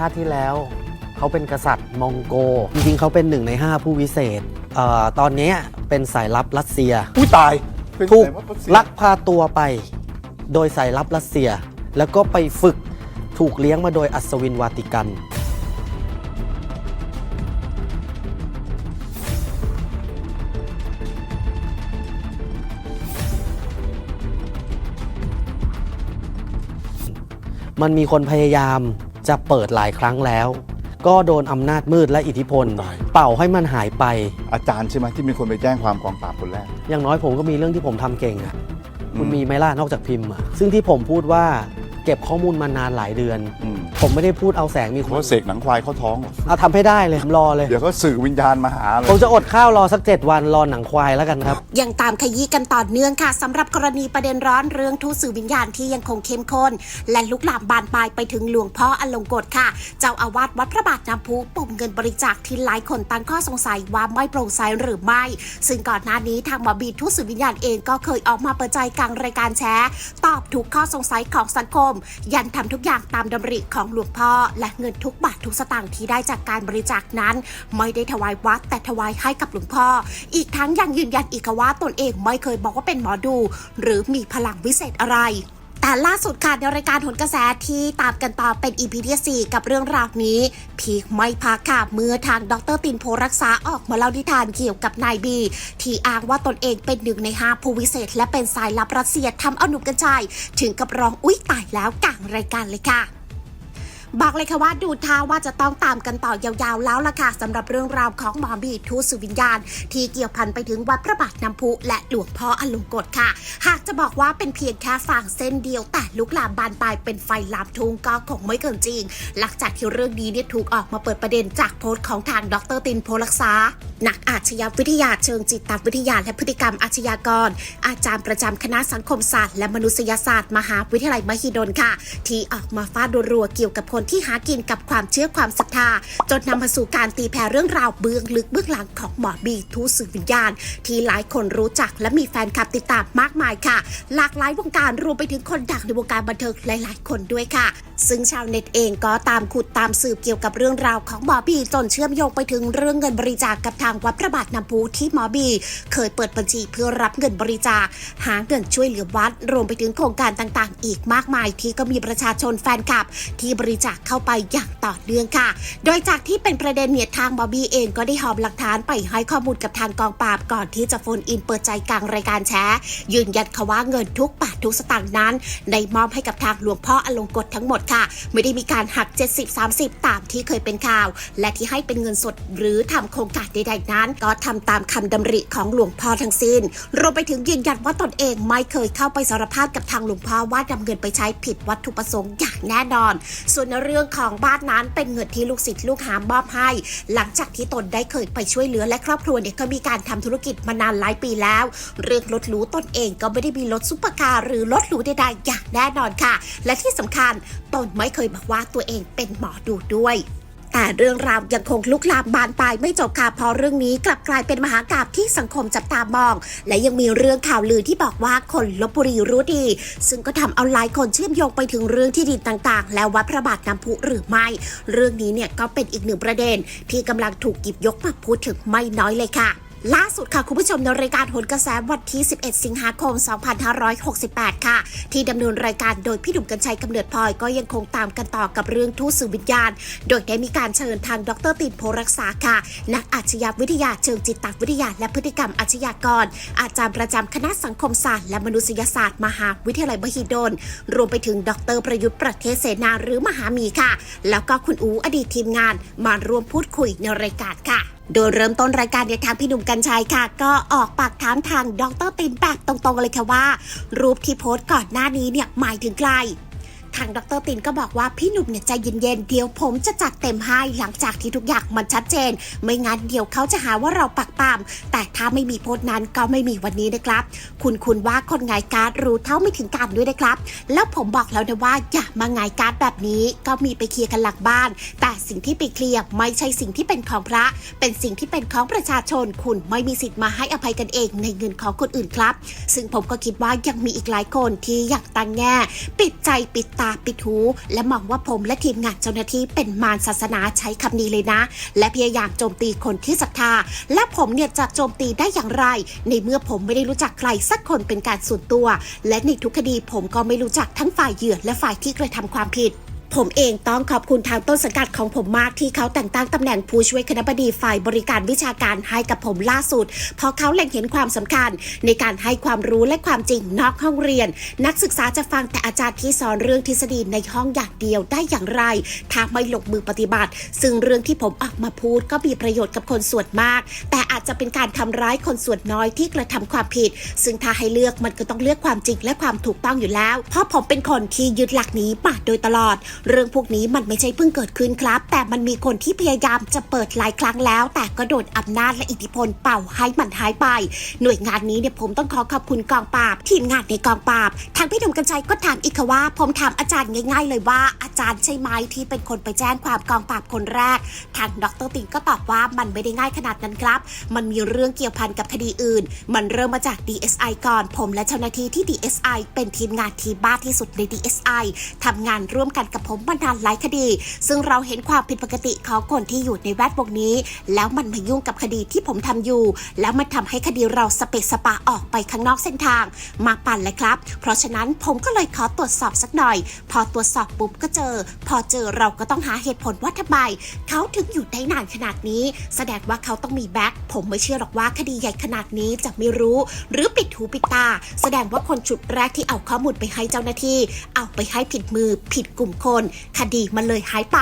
ชาติที่แล้ว เขาเป็นกษัตริย์มองโก จริงๆ เขาเป็นหนึ่งใน 5 ผู้วิเศษเอ่อตอนเนี้ยเป็นสายลับรัสเซีย อุ้ยตายเป็นถูกไหนวะรัสเซียลักพาตัวไป โดยสายลับรัสเซีย แล้วก็ไปฝึกถูกเลี้ยงมาโดยอัศวินวาติกัน มันมีคนพยายาม จะเปิดหลายครั้งแล้ว ก็โดนอำนาจมืดและอิทธิพลเป่าให้มันหายไป อาจารย์ใช่ไหมที่มีคนไปแจ้งความกองปราบคนแรก อย่างน้อยผมก็มีเรื่องที่ผมทำเก่งอะคุณอืม มีไหมล่ะนอกจากพิมพ์อะซึ่งที่ผมพูดว่าเก็บข้อมูลมานานหลายเดือน อืม ผมไม่ได้พูดเอาแสงมีคเพราะนว่าเสกหนังควายเข้าท้องเหรอเอาทำให้ได้เลยผมรอเลย เดี๋ยวก็สื่อวิญญาณมาหาเลผมยจะอดข้าวรอสักเจ็ดวันรอหนังควายแล้วกันครับ ยังตามขยี้กันต่อเนื่องค่ะสำหรับกรณีประเด็นร้อนเรื่องทูตสื่อวิญญาณที่ยังคงเข้มข้น และลุกลามบานปลายไปถึงหลวงพ่ออลงกฎค่ะ เจ้าอาวาสวัดพระบาทน้ำพุปมเงินบริจาคที่หลายคนตั้งข้อสงสัยว่าไม่โปร่งใสหรือไม่ ซึ่งก่อนหน้านี้ทางหมอบีทูตสื่อวิญญาณเองก็เคยออกมาเปิดใจกลางรายการแชร์ตอบทุกข้อสงสัยของสังคมยันทำทุกอย่างตามดำริของหลวงพ่อ และเงินทุกบาททุกสตางค์ที่ได้จากการบริจาคนั้น ไม่ได้ถวายวัดแต่ถวายให้กับหลวงพ่อ อีกทั้งยังยืนยันอีกว่าตนเองไม่เคยบอกว่าเป็นหมอดู หรือมีพลังวิเศษอะไร แต่ล่าสุดค่ะในรายการหนกระแสที่ตามกันต่อเป็น EP ที่4กับเรื่องราวนี้ พีคไม่พักค่ะเมื่อทางดรตินโพรักษาออกมาเล่านิทานเกี่ยวกับนายบี ที่อ้างว่าตนเองเป็นหนึ่งในห้าผู้วิเศษ และเป็นสายลับรัสเซียทำเอาหนุ่มกัญชัยถึงกับร้องอุ๊ยตายแล้วกลางรายการเลยค่ะ บอกเลยค่ะว่าดูท่าว่าจะต้องตามกันต่อยาวๆแล้วล่ะค่ะสำหรับเรื่องราวของหมอบีทูสุวิญญาณ ที่เกี่ยวพันไปถึงวัดพระบาทน้ำพุและหลวงพ่ออลงกฎค่ะ หากจะบอกว่าเป็นเพียงแค่ฝั่งเส้นเดียวแต่ลุกลามบานปลายเป็นไฟลามทุ่งก็คงไม่เกินจริง หลังจากที่เรื่องนี้เนี่ยถูกออกมาเปิดประเด็นจากโพสต์ของทางดรตินโพลักษานักอาชญาวิทยาเชิงจิตวิทยาและพฤติกรรมอาชญากร อาจารย์ประจำคณะสังคมศาสตร์และมนุษยศาสตร์ มหาวิทยาลัยมหิดลค่ะ ที่ออกมาฟาดรัวเกี่ยวกับคนที่หากินกับความเชื่อความศรัทธา จนนำมาสู่การตีแผ่เรื่องราวเบื้องลึกเบื้องหลังของหมอบีทูสื่อวิญญาณ ที่หลายคนรู้จักและมีแฟนคลับติดตามมากมายค่ะ หลากหลายวงการรวมไปถึงคนดังในวงการบันเทิงหลาย ๆ คนด้วยค่ะ ซึ่งชาวเน็ตเองก็ตามขุดตามสืบเกี่ยวกับเรื่องราวของหมอบีจนเชื่อมโยงไปถึงเรื่องเงินบริจาคกับทางวัดพระบาทน้ำพุที่หมอบี เคยเปิดบัญชีเพื่อรับเงินบริจาค หาเงินช่วยเหลือวัด รวมไปถึงโครงการต่างๆ อีกมากมายที่ก็มีประชาชนแฟนคลับ ที่บริจาคเข้าไปอย่างต่อเนื่องค่ะ โดยจากที่เป็นประเด็นเนี่ยทางบอบบี้เองก็ได้หอบหลักฐานไปให้ข้อมูลกับทางกองปราบก่อนที่จะโฟนอินเปิดใจกลางรายการแชร์ยืนยันค่ะว่าเงินทุกบาททุกสตางค์นั้นได้มอบให้กับทางหลวงพ่ออลงกฎทั้งหมดค่ะ ไม่ได้มีการหัก 70-30 ตามที่เคยเป็นข่าว และที่ให้เป็นเงินสดหรือทำโครงการใดๆนั้น ก็ทำตามคำดำริของหลวงพ่อทั้งสิ้น รวมไปถึงยืนยันว่าตนเองไม่เคยเข้าไปสารภาพกับทางหลวงพ่อว่านำเงินไปใช้ผิดวัตถุประสงค์อย่างแน่นอน ส่วนในเรื่องของบ้านนั้นเป็นเงินที่ลูกศิษย์ลูกหามอบให้ หลังจากที่ตนได้เคยไปช่วยเหลือและครอบครัวเนี่ยก็มีการทำธุรกิจมานานหลายปีแล้ว เรื่องรถหรูตนเองก็ไม่ได้มีรถซุปเปอร์คาร์หรือรถหรูใดๆอย่างแน่นอนค่ะ และที่สำคัญตนไม่เคยบอกว่าตัวเองเป็นหมอดูด้วย แต่เรื่องราวยังคงลุกลามบานปลายไม่จบค่ะเพราะเรื่องนี้กลับกลายเป็นมหากาบที่สังคมจับตามอง และยังมีเรื่องข่าวลือที่บอกว่าคนลบบุรีรู้ดี ซึ่งก็ทำเอาหลายคนเชื่อมโยงไปถึงเรื่องที่ดินต่างๆ และวัดพระบาทน้ำพุหรือไม่ เรื่องนี้เนี่ยก็เป็นอีกหนึ่งประเด็น ที่กำลังถูกหยิบยกมาพูดถึงไม่น้อยเลยค่ะ ล่าสุดค่ะ คุณผู้ชมในรายการโหนกระแสวันที่ 11 สิงหาคม 2568 ค่ะ ที่ดำเนินรายการโดยพี่ดุมกัญชัยกำเนิดพลอยก็ยังคงตามกันต่อกับเรื่องทูตสื่อวิญญาณ โดยได้มีการเชิญทางดรตินโพรักษาค่ะ นักอาชญาวิทยาเชิงจิตวิทยา และพฤติกรรมอาชญากร อาจารย์ประจำคณะสังคมศาสตร์และมนุษยศาสตร์มหาวิทยาลัยมหิดล รวมไปถึงดรประยุทธ์ประเทศเสนาหรือมหามีค่ะ แล้วก็คุณอูอดีตทีมงานมาร่วมพูดคุยในรายการค่ะ โดยเริ่มต้นรายการในยทางพี่หนุ่มกัญชัยค่ะ ก็ออกปากถามทางดรตินแบบตรงๆเลยค่ะว่า รูปที่โพสต์ก่อนหน้านี้เนี่ยหมายถึงใคร ทางดรตินก็บอกว่าพี่หนุ่มเนี่ยใจเย็นๆเดี๋ยวผมจะจัดเต็มให้หลังจากที่ทุกอย่างมันชัดเจน ไม่งั้นเดี๋ยวเขาจะหาว่าเราปักปามแต่ถ้าไม่มีโพสต์นั้นก็ไม่มีวันนี้นะครับ คุณคุณว่าคนไงายการ์ดรู้เท่าไม่ถึงการด้วยนะครับ แล้วผมบอกแล้วนะว่าอย่ามาไงายการ์ดแบบนี้ก็มีไปเคลียร์กันหลังบ้าน แต่สิ่งที่ไปเคลียร์ไม่ใช่สิ่งที่เป็นของพระ เป็นสิ่งที่เป็นของประชาชน คุณไม่มีสิทธิ์มาให้อภัยกันเองในเงินของคนอื่นครับ ซึ่งผมก็คิดว่ายังมีอีกหลายคนที่อยากตั้งแง่ ปิดใจปิดตตาปิดหูและมองว่าผมและทีมงานเจ้าหน้าที่เป็นมารศาสนาใช้คำนี้เลยนะ และพยายามโจมตีคนที่ศรัทธา และผมเนี่ยจะโจมตีได้อย่างไร ในเมื่อผมไม่ได้รู้จักใครสักคนเป็นการส่วนตัว และในทุกคดีผมก็ไม่รู้จักทั้งฝ่ายเหยื่อและฝ่ายที่กระทำความผิด ผมเองต้องขอบคุณทางต้นสังกัดของผมมากที่เขาแต่งตั้งตำแหน่งผู้ช่วยคณบดีฝ่ายบริการวิชาการให้กับผมล่าสุด เพราะเขาเล็งเห็นความสำคัญ ในการให้ความรู้และความจริงนอกห้องเรียน นักศึกษาจะฟังแต่อาจารย์ที่สอนเรื่องทฤษฎีในห้องอย่างเดียวได้อย่างไรถ้าไม่ลงมือปฏิบัติ ซึ่งเรื่องที่ผมออกมาพูดก็มีประโยชน์กับคนส่วนมาก แต่อาจจะเป็นการทำร้ายคนส่วนน้อยที่กระทำความผิด ซึ่งถ้าให้เลือกมันก็ต้องเลือกความจริงและความถูกต้องอยู่แล้ว เพราะผมเป็นคนที่ยึดหลักนี้มาโดยตลอดเรื่องพวกนี้มันไม่ใช่เพิ่งเกิดขึ้นครับ แต่มันมีคนที่พยายามจะเปิดหลายครั้งแล้ว แต่ก็โดนอำนาจและอิทธิพลเป่าให้มันหายไป หน่วยงานนี้เนี่ยผมต้องขอขอบคุณกองปราบ ทีมงานในกองปราบ ทางพี่หนุ่มกัญชัยก็ถามอีกค่ะว่า ผมถามอาจารย์ง่าย ๆ เลยว่าอาจารย์ใช่ไหมที่เป็นคนไปแจ้งความกองปราบคนแรก ทางดรติงก็ตอบว่ามันไม่ได้ง่ายขนาดนั้นครับ มันมีเรื่องเกี่ยวพันกับคดีอื่น มันเริ่มมาจาก DSI ก่อน ผมและเจ้าหน้าที่ที่ DSI เป็นทีมงานที่บ้าที่สุดใน DSI ทำงานร่วมกันกับผมมานานหลายคดี ซึ่งเราเห็นความผิดปกติของคนที่อยู่ในแวดวงนี้ แล้วมันมายุ่งกับคดีที่ผมทำอยู่ แล้วมันทำให้คดีเราสเปะสปะออกไปข้างนอกเส้นทาง มาปั่นเลยครับ เพราะฉะนั้นผมก็เลยขอตรวจสอบสักหน่อย พอตรวจสอบปุ๊บก็เจอ พอเจอเราก็ต้องหาเหตุผลว่าทำไมเขาถึงอยู่ได้นานขนาดนี้ แสดงว่าเขาต้องมีแบ็คผมไม่เชื่อหรอกว่าคดีใหญ่ขนาดนี้จะไม่รู้ หรือปิดหูปิดตา แสดงว่าคนจุดแรกที่เอาข้อมูลไปให้เจ้าหน้าที่ เอาไปให้ผิดมือผิดกลุ่มคนคดีมันเลยหายไป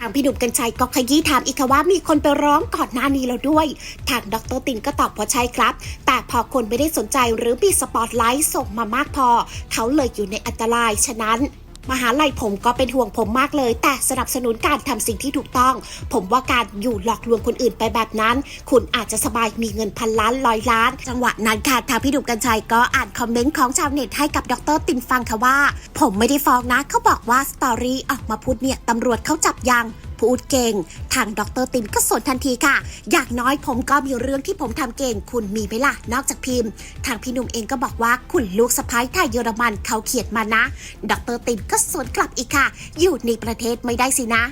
ทางพี่หนุ่มกัญชัยก็ขยี้ถามอีกว่ามีคนไปร้องก่อนหน้านี้แล้วด้วยทางดรตินก็ตอบว่าใช่ครับ แต่พอคนไม่ได้สนใจหรือมีสปอตไลท์ส่งมามากพอ เขาเลยอยู่ในอันตรายฉะนั้น มหาลัยผมก็เป็นห่วงผมมากเลย แต่สนับสนุนการทำสิ่งที่ถูกต้อง ผมว่าการอยู่หลอกลวงคนอื่นไปแบบนั้น คุณอาจจะสบายมีเงินพันล้านร้อยล้าน จังหวะนั้นค่ะทางพี่ดุมกัญชัยก็อ่านคอมเมนต์ของชาวเน็ตให้กับดรตินฟังค่ะว่า ผมไม่ได้ฟ้องนะเขาบอกว่าสตอรี่ออกมาพูดเนี่ยตำรวจเขาจับยังพูดเก่ง ทางดรตินก็สวนทันทีค่ะ อย่างน้อยผมก็มีเรื่องที่ผมทำเก่ง คุณมีไหมล่ะ นอกจากพิมพ์ ทางพี่นุ่มเองก็บอกว่าคุณลูกสะพ้ายไทยเยอรมันเขาเขียนมานะ ดรตินก็สวนกลับอีกค่ะ อยู่ในประเทศไม่ได้สินะ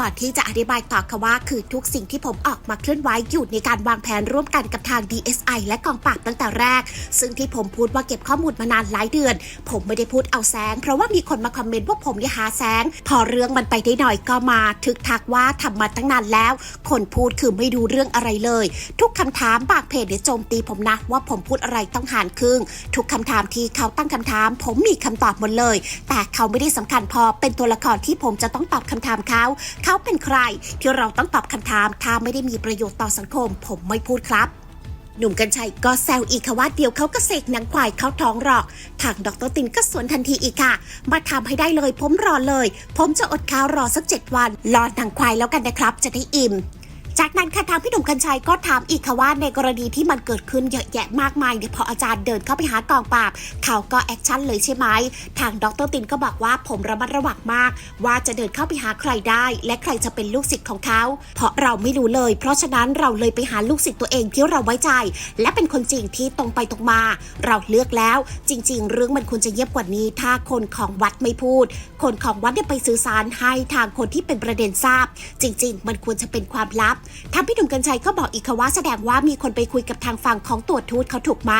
ก่อนที่จะอธิบายต่อค่ะว่า คือทุกสิ่งที่ผมออกมาเคลื่อนไหวอยู่ในการวางแผนร่วมกันกับทาง DSI และกองปราบตั้งแต่แรก ซึ่งที่ผมพูดว่าเก็บข้อมูลมานานหลายเดือน ผมไม่ได้พูดเอาแสง เพราะว่ามีคนมาคอมเมนต์ว่าผมเนี่ยหาแสง พอเรื่องมันไปได้หน่อยก็มา ทึกทักว่าทำมาตั้งนานแล้ว คนพูดคือไม่ดูเรื่องอะไรเลย ทุกคำถามบางเพจเนี่ยโจมตีผมนะว่าผมพูดอะไรต้องหารครึ่ง ทุกคำถามที่เขาตั้งคำถาม ผมมีคำตอบหมดเลย แต่เขาไม่ได้สำคัญพอเป็นตัวละครที่ผมจะต้องตอบคำถามเขาเขาเป็นใคร ที่เราต้องตอบคำถาม ถ้าไม่ได้มีประโยชน์ต่อสังคม ผมไม่พูดครับ หนุ่มกัญชัยก็แซวอีกค่ะว่าเดี๋ยวเขาก็เสกหนังควายเข้าท้องหรอก ทางดรตินก็สวนทันทีอีกค่ะ มาทำให้ได้เลยผมรอเลย ผมจะอดข้าวรอสักเจ็ดวัน รอหนังควายแล้วกันนะครับ จะได้อิ่ม จากนั้นค่ะทางพี่หนุ่มกัญชัยก็ถามอีกค่ะว่าในกรณีที่มันเกิดขึ้นเยอะแยะมากมายเนี่ยพออาจารย์เดินเข้าไปหากองปราบ เขาก็แอคชั่นเลยใช่ไหมทางดรตินก็บอกว่าผมระมัดระวังมาก ว่าจะเดินเข้าไปหาใครได้ และใครจะเป็นลูกศิษย์ของเขาเพราะเราไม่รู้เลย เพราะฉะนั้นเราเลยไปหาลูกศิษย์ตัวเองที่เราไว้ใจ และเป็นคนจริงที่ตรงไปตรงมา เราเลือกแล้ว จริง ๆ เรื่องมันควรจะเงียบกว่านี้ ถ้าคนของวัดไม่พูด คนของวัดเนี่ยไปสื่อสารให้ทางคนที่เป็นประเด็นทราบ จริง ๆ มันควรจะเป็นความลับทางพี่หนุ่มกัญชัยก็บอกอีกค่ะว่าแสดงว่ามีคนไปคุยกับทางฝั่งของตรวจทูตเขาถูกไหม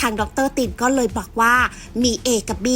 ทางดรตินก็เลยบอกว่ามี A กับ B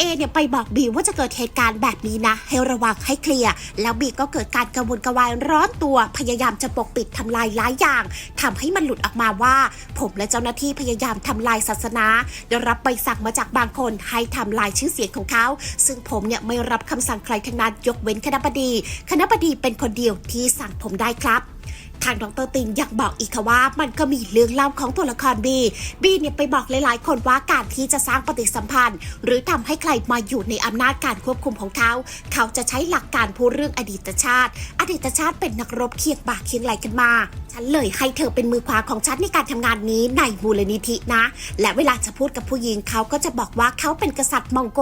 A เนี่ยไปบอก B ว่าจะเกิดเหตุการณ์แบบนี้นะ ให้ระวังให้เคลียร์ แล้ว B ก็เกิดการกระวนกระวายร้อนตัว พยายามจะปกปิดทำลายหลายอย่างทำให้มันหลุดออกมาว่า ผมและเจ้าหน้าที่พยายามทำลายศาสนา ได้รับใบสั่งมาจากบางคนให้ทำลายชื่อเสียงของเขา ซึ่งผมเนี่ยไม่รับคำสั่งใครทั้งนั้นยกเว้นคณะบดี คณะบดีเป็นคนเดียวที่สั่งผมได้ครับ ทางดรตินยังบอกอีกค่ะว่า มันก็มีเรื่องเล่าของตัวละครบีบีเนี่ยไปบอกหลายๆ คนว่าการที่จะสร้างปฏิสัมพันธ์ หรือทำให้ใครมาอยู่ในอำนาจการควบคุมของเขา เขาจะใช้หลักการพูดเรื่องอดีตชาติ อดีตชาติเป็นนักรบเคียงบ่าเคียงไหลกันมา ฉันเลยให้เธอเป็นมือขวาของฉันในการทำงานนี้ในมูลนิธินะ และเวลาจะพูดกับผู้หญิงเขาก็จะบอกว่าเขาเป็นกษัตริย์มองโก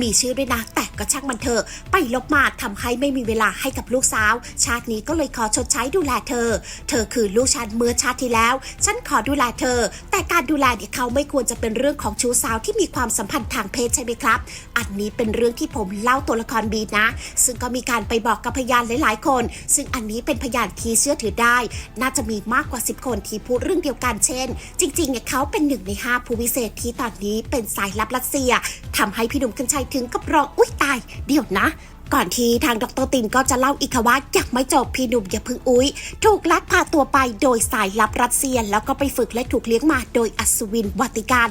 มีชื่อด้วยนะแต่ ก็ช่างมันเถอะ ไปลบมาทำให้ไม่มีเวลาให้กับลูกสาว ชาตินี้ก็เลยขอชดใช้ดูแลเธอ เธอคือลูกฉันเมื่อชาติที่แล้ว ฉันขอดูแลเธอ แต่การดูแลเนี่ยเขาไม่ควรจะเป็นเรื่องของชู้สาวที่มีความสัมพันธ์ทางเพศใช่ไหมครับ อันนี้เป็นเรื่องที่ผมเล่าตัวละครบีนะ ซึ่งก็มีการไปบอกกับพยานหลาย ๆ คน ซึ่งอันนี้เป็นพยานที่เชื่อถือได้ น่าจะมีมากกว่า 10 คนที่พูดเรื่องเดียวกันเช่น จริงๆเนี่ยเขาเป็นหนึ่งใน5ผู้วิเศษที่ตอนนี้เป็นสายลับรัสเซียทำให้พี่หนุ่มกัญชัยถึงกับร้องอุ้ยตาย เดี๋ยวนะ ก่อนที่ทางดรตินก็จะเล่าอีกว่ายังไม่จบพี่หนุ่มอย่าพึ่งอุ้ย ถูกลักพาตัวไปโดยสายลับรัสเซีย แล้วก็ไปฝึกและถูกเลี้ยงมาโดยอัศวินวัติกัน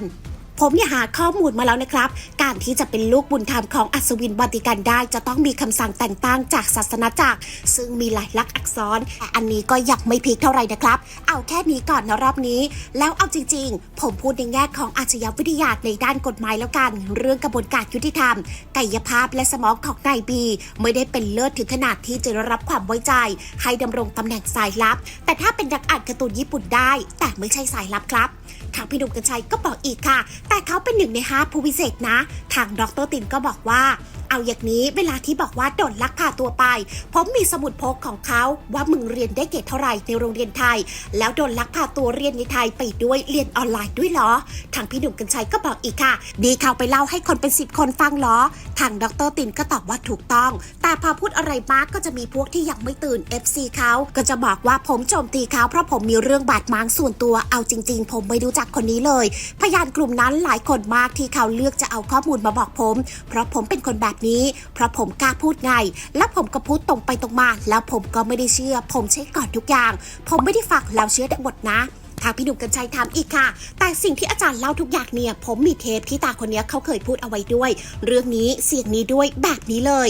ผมเนี่ยหาข้อมูลมาแล้วนะครับ การที่จะเป็นลูกบุญธรรมของอัศวินวัติกันได้จะต้องมีคำสั่งแต่งตั้งจากศาสนาจักร ซึ่งมีหลายลักษณ์อักษรแต่อันนี้ก็ยังไม่พีคเท่าไหร่นะครับ เอาแค่นี้ก่อนนะรอบนี้ แล้วเอาจริง ๆ ผมพูดในแง่ของอาชญาวิทยาในด้านกฎหมายแล้วกัน เรื่องกระบวนการยุติธรรมกายภาพและสมองของนายบี ไม่ได้เป็นเลิศถึงขนาดที่จะรับความไว้ใจ ให้ดำรงตำแหน่งสายลับ แต่ถ้าเป็นนักอ่านการ์ตูนญี่ปุ่นได้ แต่ไม่ใช่สายลับครับทางพี่หนุ่มกัญชัยก็บอกอีกค่ะแต่เขาเป็นหนึ่งในห้าผู้วิเศษนะ ทางดรตินก็บอกว่าเอาอย่างนี้เวลาที่บอกว่าโดนลักพาตัวไป ผมมีสมุดพกของเขาว่ามึงเรียนได้เกรดเท่าไหร่ในโรงเรียนไทย แล้วโดนลักพาตัวเรียนในไทยไปด้วยเรียนออนไลน์ด้วยเหรอ ทางพี่หนุ่มกัญชัยก็บอกอีกค่ะ ดีเขาไปเล่าให้คนเป็นสิบคนฟังเหรอ ทางดรตินก็ตอบว่าถูกต้อง แต่พอพูดอะไรมากก็จะมีพวกที่ยังไม่ตื่น FC เขาก็จะบอกว่าผมโจมตีเขาเพราะผมมีเรื่องบาดหมางส่วนตัวเอาจริง ๆ ผมไม่รู้จักคนนี้เลย พยานกลุ่มนั้นหลายคนมากที่เขาเลือกจะเอาข้อมูลมาบอกผม เพราะผมเป็นคนแบบนี้ เพราะผมกล้าพูดไง แล้วผมก็พูดตรงไปตรงมา แล้วผมก็ไม่ได้เชื่อ ผมเช็คก่อนทุกอย่าง ผมไม่ได้ฟังแล้วเชื่อทั้งหมดนะทางพี่หนุ่มกัญชัยถามอีกค่ะ แต่สิ่งที่อาจารย์เล่าทุกอย่างเนี่ย ผมมีเทปที่ตาคนนี้เขาเคยพูดเอาไว้ด้วย เรื่องนี้เสียงนี้ด้วยแบบนี้เลย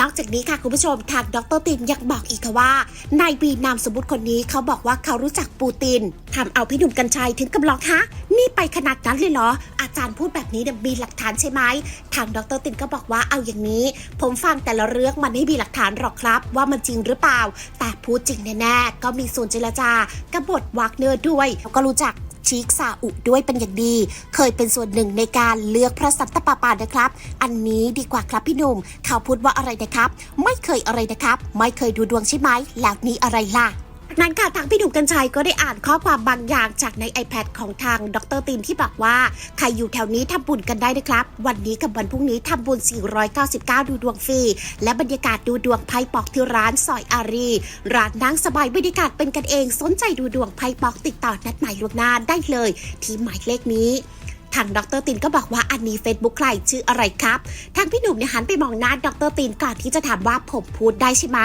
นอกจากนี้ค่ะคุณผู้ชมทางดรตินยังบอกอีกค่ะว่านายบีนามสมมติคนนี้เขาบอกว่าเขารู้จักปูตินทำเอาพี่หนุ่มกัญชัยถึงกับร้องฮะนี่ไปขนาดนั้นเลยเหรอ อาจารย์พูดแบบนี้เนี่ยมีหลักฐานใช่ไหมทางดรตินก็บอกว่าเอาอย่างนี้ ผมฟังแต่ละเรื่องมันไม่มีหลักฐานหรอกครับ ว่ามันจริงหรือเปล่า แต่พูดจริงแน่ๆก็มีส่วนเจรจากบฏวากเนอร์ด้วยแล้วก็รู้จักชีกซาอุด้วยเป็นอย่างดี เคยเป็นส่วนหนึ่งในการเลือกพระสันตะปาปานะครับ อันนี้ดีกว่าครับพี่หนุ่ม เขาพูดว่าอะไรนะครับ ไม่เคยอะไรนะครับ ไม่เคยดูดวงใช่ไหมแล้วนี่อะไรล่ะ นั้นค่ะทางพี่หนุ่มกัญชัยก็ได้อ่านข้อความบางอย่างจากใน iPad ของทางดรตินที่บอกว่า ใครอยู่แถวนี้ทำบุญกันได้นะครับ วันนี้กับวันพรุ่งนี้ทำบุญ 499 ดูดวงฟรี และบรรยากาศดูดวงไพ่ปอกที่ร้านซอยอารี ร้านนั่งสบายบรรยากาศเป็นกันเองสนใจดูดวงไพ่ปอกติดต่อนัดหมายล่วงหน้าได้เลย ที่หมายเลขนี้ ทางดรตินก็บอกว่าอันนี้ Facebook ใครชื่ออะไรครับ ทางพี่หนุ่มเนี่ยหันไปมองหน้าดรตินก่อนที่จะถามว่าผมพูดได้ใช่ไหม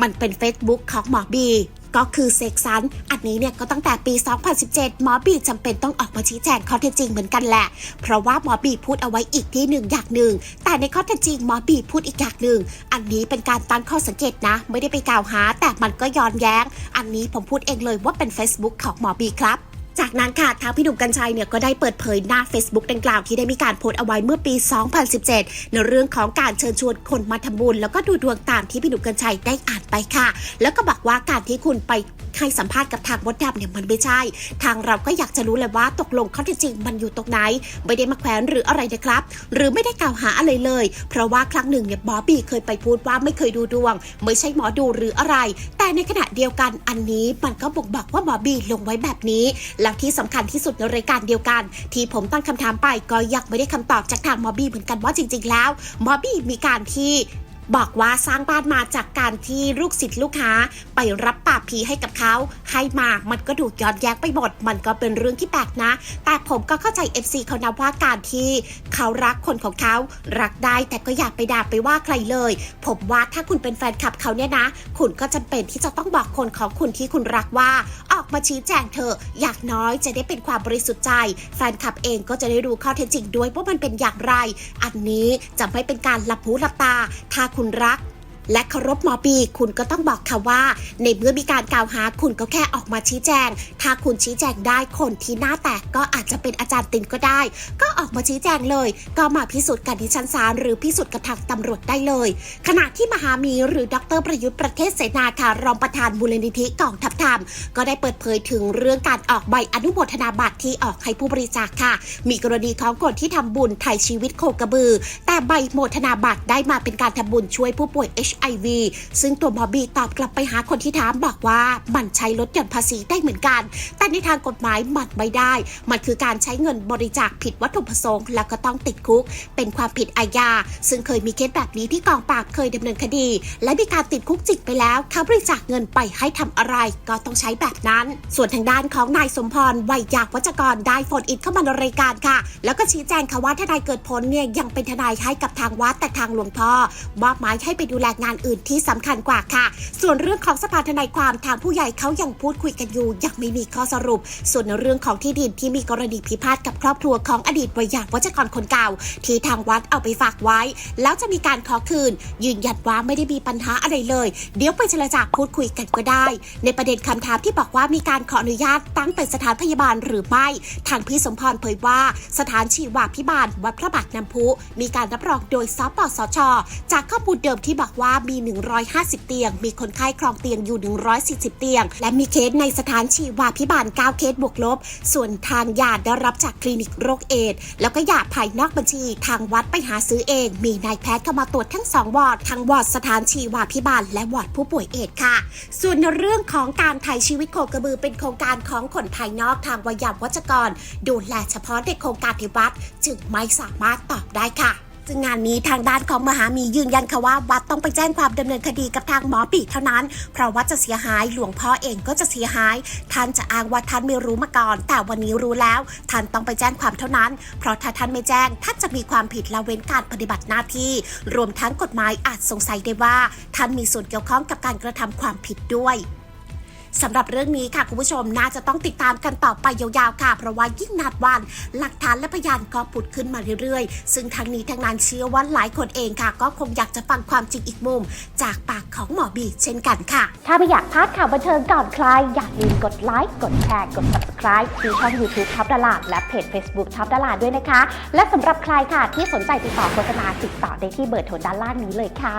มันเป็น Facebook ของหมอบีก็คือเสกสรรอันนี้เนี่ยก็ตั้งแต่ปี 2017 หมอบีจำเป็นต้องออกมาชี้แจงข้อเท็จจริงเหมือนกันแหละ เพราะว่าหมอบีพูดเอาไว้อีกที่หนึ่งอย่างหนึ่ง แต่ในข้อเท็จจริงหมอบีพูดอีกอย่างหนึ่ง อันนี้เป็นการตั้งข้อสังเกตนะ ไม่ได้ไปกล่าวหา แต่มันก็ย้อนแย้ง อันนี้ผมพูดเองเลยว่าเป็น Facebook ของหมอบีครับ จากนั้นค่ะทางพี่หนุ่มกัญชัยเนี่ยก็ได้เปิดเผยหน้า Facebook ดังกล่าวที่ได้มีการโพสต์เอาไว้เมื่อปี 2017 ในเรื่องของการเชิญชวนคนมาทำบุญ แล้วก็ดูดวงตามที่พี่หนุ่มกัญชัยได้อ่านไปค่ะ แล้วก็บอกว่าการที่คุณไป ให้สัมภาษณ์กับทางมดดำเนี่ยมันไม่ใช่ ทางเราก็อยากจะรู้เลยว่าตกลงข้อเท็จจริงมันอยู่ตรงไหน ไม่ได้มาแขวนหรืออะไรนะครับ หรือไม่ได้กล่าวหาอะไรเลย เพราะว่าครั้งหนึ่งเนี่ยบอบีเคยไปพูดว่าไม่เคยดูดวง ไม่ใช่หมอดูหรืออะไร แต่ในขณะเดียวกันอันนี้มันก็บ่งบอกว่าหมอบีลงไว้แบบนี้ แล้วที่สำคัญที่สุดในรายการเดียวกัน ที่ผมตั้งคำถามไปก็ยังไม่ได้คำตอบจากทางหมอบีเหมือนกันว่าจริง ๆ แล้วหมอบีมีการที่ บอกว่าสร้างบ้านมาจากการที่ลูกศิษย์ลูกค้าไปรับปาบผีให้กับเขาให้มามันก็ดูย้อนแย้งไปหมด มันก็เป็นเรื่องที่แปลกนะ แต่ผมก็เข้าใจ FC เขานะว่าการที่เขารักคนของเขารักได้แต่ก็อย่าไปด่าไปว่าใครเลย ผมว่าถ้าคุณเป็นแฟนคลับเขาเนี่ยนะ คุณก็จำเป็นที่จะต้องบอกคนของคุณที่คุณรักว่า ออกมาชี้แจงเถอะอยากน้อยจะได้เป็นความบริสุทธิ์ใจ แฟนคลับเองก็จะได้รู้ข้อเท็จจริงด้วยว่ามันเป็นอย่างไร อันนี้จะไม่เป็นการหลับหูหลับตาถ้าคุณรัก และเคารพหมอบีคุณก็ต้องบอกค่ะว่า ในเมื่อมีการกล่าวหาคุณก็แค่ออกมาชี้แจง ถ้าคุณชี้แจงได้คนที่หน้าแตกก็อาจจะเป็นอาจารย์ตินก็ได้ ก็ออกมาชี้แจงเลย ก็มาพิสูจน์กันที่ชั้นศาลหรือพิสูจน์กับทางตำรวจได้เลย ขณะที่มหามีหรือดรประยุทธ์ประเทศเสนาค่ะรองประธานมูลนิธิกองทัพธรรม ก็ได้เปิดเผยถึงเรื่องการออกใบอนุโมทนาบัตรที่ออกให้ผู้บริจาคค่ะ มีกรณีของคนที่ทำบุญไถ่ชีวิตโคกระบือ แต่ใบโมทนาบัตรได้มาเป็นการทำบุญช่วยผู้ป่วย h HIV ซึ่งตัวหมอบีตอบกลับไปหาคนที่ถามบอกว่ามันใช้ลดหย่อนภาษีได้เหมือนกัน แต่ในทางกฎหมายมันไม่ได้ มันคือการใช้เงินบริจาคผิดวัตถุประสงค์แล้วก็ต้องติดคุก เป็นความผิดอาญา ซึ่งเคยมีเคสแบบนี้ที่กองปราบเคยดำเนินคดี และมีการติดคุกจิตไปแล้วเขาบริจาคเงินไปให้ทำอะไร ก็ต้องใช้แบบนั้น ส่วนทางด้านของนายสมพรวัยยากวัจกรได้โฟนอินเข้ามาในรายการค่ะ แล้วก็ชี้แจงค่ะว่าทนายเกิดผลเนี่ยยังเป็นทนายให้กับทางวัดแต่ทางหลวงพ่อมอบหมายให้ไปดูแลงานอื่นที่สำคัญกว่าค่ะ ส่วนเรื่องของสภาทนายความทางผู้ใหญ่เขายังพูดคุยกันอยู่ยังไม่มีข้อสรุป ส่วนในเรื่องของที่ดินที่มีกรณีพิพาทกับครอบครัวของอดีตวัยยาวัจกรคนเก่า ที่ทางวัดเอาไปฝากไว้ แล้วจะมีการขอคืน ยืนยันว่าไม่ได้มีปัญหาอะไรเลย เดี๋ยวไปเจรจาพูดคุยกันก็ได้ ในประเด็นคำถามที่บอกว่ามีการขออนุญาตตั้งเป็นสถานพยาบาลหรือไม่ ทางพี่สมพรเผยว่าสถานชีวาพิบาลวัดพระบาทน้ำพุ มีการรับรองโดยสปสช จากข้อมูลเดิมที่บอกว่ามี 150 เตียง มีคนไข้ครองเตียงอยู่ 140 เตียง และมีเคสในสถานชีวาพิบาล 9 เคสบวกลบ ส่วนทางยาได้รับจากคลินิกโรคเอดแล้วก็ยาภายนอกบัญชี ทางวัดไปหาซื้อเอง มีนายแพทย์เข้ามาตรวจทั้งสองวอร์ด ทั้งวอร์ดสถานชีวาพิบาล และวอร์ดผู้ป่วยเอดค่ะ ส่วนในเรื่องของการถ่ายชีวิตโคกระบือเป็นโครงการของคนภายนอกทางวิยาวัจกร ดูแลเฉพาะในโครงการที่วัดจึงไม่สามารถตอบได้ค่ะ ซึ่งงานนี้ทางด้านของมหามียืนยันค่ะว่าวัดต้องไปแจ้งความดำเนินคดีกับทางหมอปีเท่านั้น เพราะวัดจะเสียหายหลวงพ่อเองก็จะเสียหาย ท่านจะอ้างว่าท่านไม่รู้มาก่อน แต่วันนี้รู้แล้ว ท่านต้องไปแจ้งความเท่านั้น เพราะถ้าท่านไม่แจ้งท่านจะมีความผิดละเว้นการปฏิบัติหน้าที่ รวมทั้งกฎหมายอาจสงสัยได้ว่า ท่านมีส่วนเกี่ยวข้องกับการกระทำความผิดด้วย สำหรับเรื่องนี้ค่ะคุณผู้ชมน่าจะต้องติดตามกันต่อไปยาวๆค่ะ เพราะว่ายิ่งนานวัน หลักฐานและพยานก็ผุดขึ้นมาเรื่อยๆ ซึ่งทั้งนี้ทั้งนั้นเชื่อว่าหลายคนเองค่ะ ก็คงอยากจะฟังความจริงอีกมุม จากปากของหมอบีเช่นกันค่ะ ถ้าไม่อยากพลาดข่าวบันเทิงก่อนใคร อย่าลืมกดไลค์กดแชร์กด subscribe ที่ช่อง YouTube ท็อปดาราและเพจ Facebook ท็อปดาราด้วยนะคะ และสำหรับใครค่ะที่สนใจติดต่อโฆษณาติดต่อได้ที่เบอร์โทรด้านล่างนี้เลยค่ะ